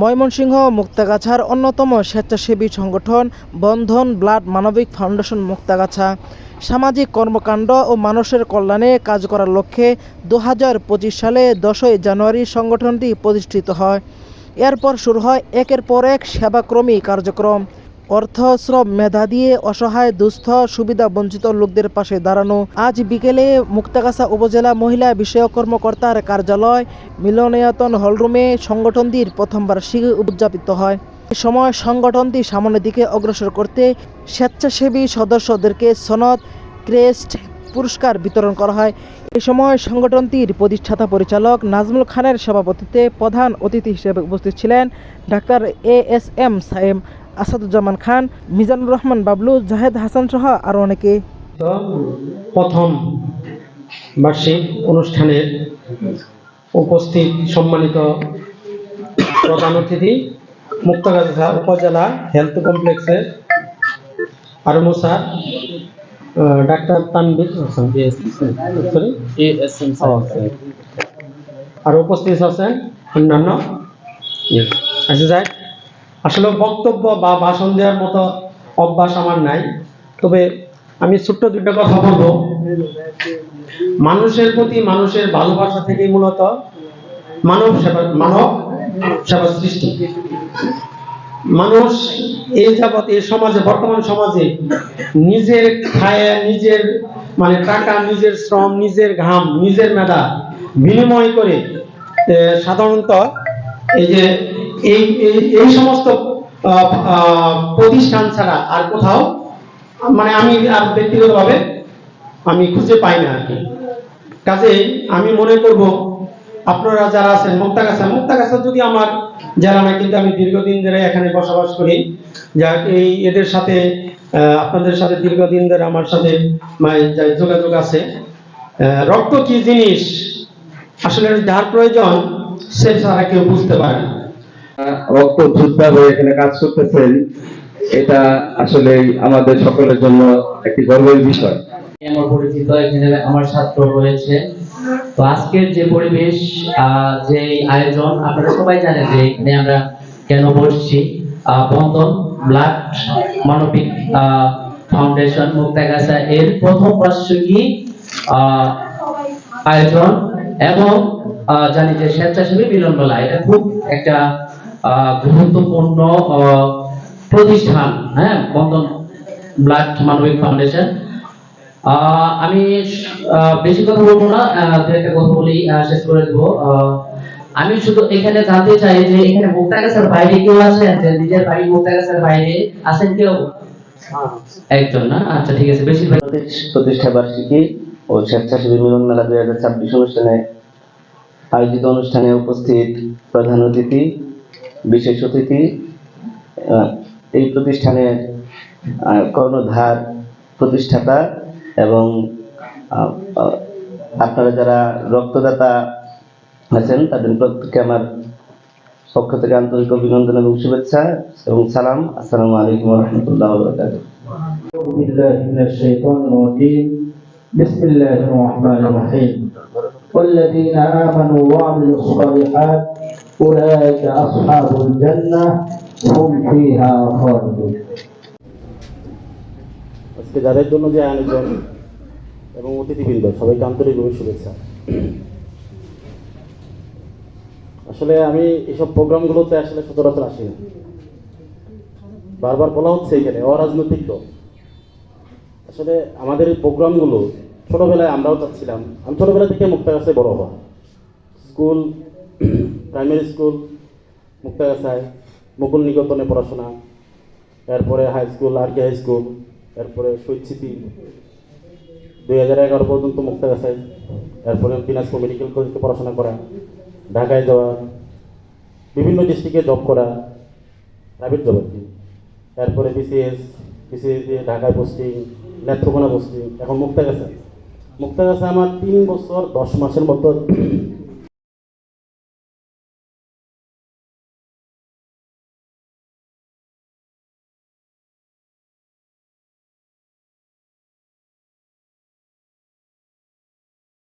ময়মনসিংহ, মুক্তাগাছার অন্যতম স্বেচ্ছাসেবী সংগঠন বন্ধন ব্লাড মানবিক ফাউন্ডেশন মুক্তাগাছা। সামাজিক কর্মকাণ্ড ও মানুষের কল্যাণে কাজ করার লক্ষ্যে দু হাজার পঁচিশ সালে দশই জানুয়ারি সংগঠনটি প্রতিষ্ঠিত হয়। এরপর শুরু হয় একের পর এক সেবাক্রমী কার্যক্রম। অর্থ শ্রম মেধা দিয়ে অসহায়, দুস্থ, সুবিধা বঞ্চিত লোকদের পাশে দাঁড়ানো। আজ বিকেলে মুক্তাগাছা উপজেলা মহিলা বিষয়ক কর্মকর্তার কার্যালয় মিলনায়তন হলরুমে সংগঠনটির প্রথম বার্ষিকী উদযাপিত হয়। এ সময় সংগঠনটি সামনের দিকে অগ্রসর করতে স্বেচ্ছাসেবী সদস্যদেরকে সনদ, ক্রেস্ট, পুরস্কার বিতরণ করা হয়। এ সময় সংগঠনটির প্রতিষ্ঠাতা পরিচালক নাজমুল খানের সভাপতিত্বে প্রধান অতিথি হিসেবে উপস্থিত ছিলেন doctor A S M Sayem. Asaduzzaman Khan Mizanur Rahman Bablu Jahed Hasan সহ আরও অনেকে। প্রথম বার্ষিক অনুষ্ঠানের উপস্থিত সম্মানিত প্রধান অতিথি মুক্তাগাছা উপজেলা হেলথ কমপ্লেক্সের RMO sir ah, doctor Tanvir Hossain. Sorry আর উপস্থিত আছেন অন্যান্য? আচ্ছা যাই আসলে বক্তব্য বা ভাষণ দেওয়ার মতো অভ্যাস আমার নাই। তবে আমি ছোট্ট দুটো কথা বলব। মানুষের প্রতি মানুষের ভালোবাসা থেকেই মূলত মানব সেবা মানব সেবা সৃষ্টি। মানুষ এই যাবৎ এই সমাজে, বর্তমান সমাজে নিজের খায়, নিজের মানে টাকা, নিজের শ্রম, নিজের ঘাম, নিজের মেধা বিনিময় করে সাধারণত এই যে এই, এই- সমস্ত প্রতিষ্ঠান ছাড়া আর কোথাও মানে আমি আর ব্যক্তিগতভাবে আমি খুঁজে পাই না আর কি। কাজেই আমি মনে করব, আপনারা যারা আছেন মুক্তাগাছা মুক্তাগাছা যদি আমার যারা না কিন্তু আমি দীর্ঘদিন ধরে এখানে বসবাস করি যা এই এদের সাথে আপনাদের সাথে দীর্ঘদিন ধরে আমার সাথে যোগাযোগ আছে। রক্ত কি জিনিস? আসলে যার প্রয়োজন, সে ছাড়া কেউ বুঝতে পারে না। রক্ত যোদ্ধা হয়ে এখানে কাজ করতেছেন, এটা আসলে আমাদের সকলের জন্য একটি গর্বের বিষয়। আমার পরিচিত এখানে আমার ছাত্র রয়েছে। তো আজকের যে পরিবেশ যে আয়োজন, আপনারা সবাই জানেন যে এখানে আমরা কেন বসছি। বন্ধন, ব্লাড, মানবিক ফাউন্ডেশন, মুক্তাগাছা, এর প্রথম বার্ষিকী আয়োজন। এবং জানি যে স্বেচ্ছাসেবী মিলন মেলা, এটা খুব একটা গুরুত্বপূর্ণ প্রতিষ্ঠান হ্যাঁ বন্ধন ব্লাড মানবিক ফাউন্ডেশন। আমি বেশি কথা বলব না একটা কথা আহ, শেষ করে দেবো। আমি শুধু এখানে জানতে চাই যে এখানে মুক্তাগাছার বাইরে কেউ আছেন? যে নিজের বাড়ি মুক্তাগাছার বাইরে আছেন কেউ? একজন না? আচ্ছা ঠিক আছে বেশিরভাগ প্রতিষ্ঠা বার্ষিকী ও স্বেচ্ছাসেবী মিলন মেলা দুই হাজার ছাব্বিশ অনুষ্ঠানে আয়োজিত অনুষ্ঠানে উপস্থিত প্রধান অতিথি বিশেষ অতিথি আহ, এই প্রতিষ্ঠানের আহ, কর্ণধার প্রতিষ্ঠাতা এবং আহ, আহ, আপনারা যারা রক্তদাতা আছেন তাদের প্রত্যেককে আমার পক্ষ থেকে আন্তরিক অভিনন্দন এবং শুভেচ্ছা এবং সালাম আসসালামু আলাইকুম রহমতুল্লাহ বরকাত أعوذ بالله من الشيطان الرجيم بسم الله الرحمن الرحيم والذين آمنوا وعملوا الصالحات أولئك أصحاب الجنة هم فيها خالدون আজকে যাদের জন্য যে আয়োজন এবং অতিথিবৃন্দ সবাইকে আন্তরিকভাবে শুভেচ্ছা আসলে আমি এইসব প্রোগ্রামগুলোতে আসলে সচরাচর আসি না বারবার বলা হচ্ছে এখানে অরাজনৈতিক দল আসলে আমাদের এই প্রোগ্রামগুলো ছোটোবেলায় আমরাও চাচ্ছিলাম আমি ছোটোবেলা থেকে মুক্তাগাছে বড় হওয়া স্কুল প্রাইমারি স্কুল মুক্তাগাছায় মুকুল নিকেতনে পড়াশোনা এরপরে high school R K high school এরপরে স্মৃতি দুই হাজার এগারো পর্যন্ত মুক্তাগাছায় এরপরে দিনাজপুর মেডিকেল কলেজে পড়াশোনা করা, ঢাকায় যাওয়া, বিভিন্ন ডিস্ট্রিক্টে জব করা প্রাইভেট জব আর এরপরে বিসিএস বিসিএস দিয়ে ঢাকায় পোস্টিং নেত্রকোনা পোস্টিং এখন মুক্তাগাছা মুক্তাগাছা আমার তিন বছর দশ মাসের মতো